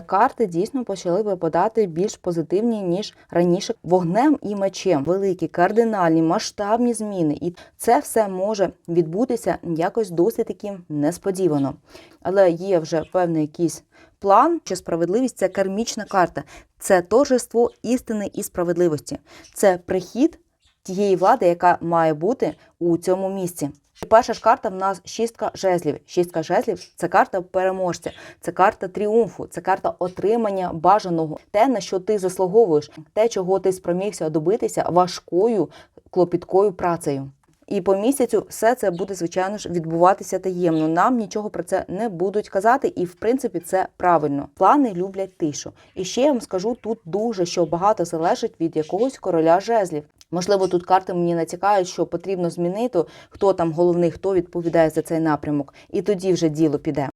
Карти дійсно почали випадати більш позитивні ніж раніше. Вогнем і мечем великі, кардинальні, масштабні зміни, і це все може відбутися якось досить таки несподівано. Але є вже певний якийсь план, що справедливість це кармічна карта, це торжество істини і справедливості, це прихід тієї влади, яка має бути у цьому місці. Перша ж карта в нас шістка жезлів. Шістка жезлів це карта переможця, це карта тріумфу, це карта отримання бажаного, те, на що ти заслуговуєш, те, чого ти спромігся добитися важкою клопіткою працею. І по місяцю все це буде, звичайно ж, відбуватися таємно. Нам нічого про це не будуть казати, і в принципі це правильно. Плани люблять тишу. І ще я вам скажу тут дуже що багато залежить від якогось короля жезлів. Можливо, тут карти мені натякають, що потрібно змінити, хто там головний, хто відповідає за цей напрямок, і тоді вже діло піде.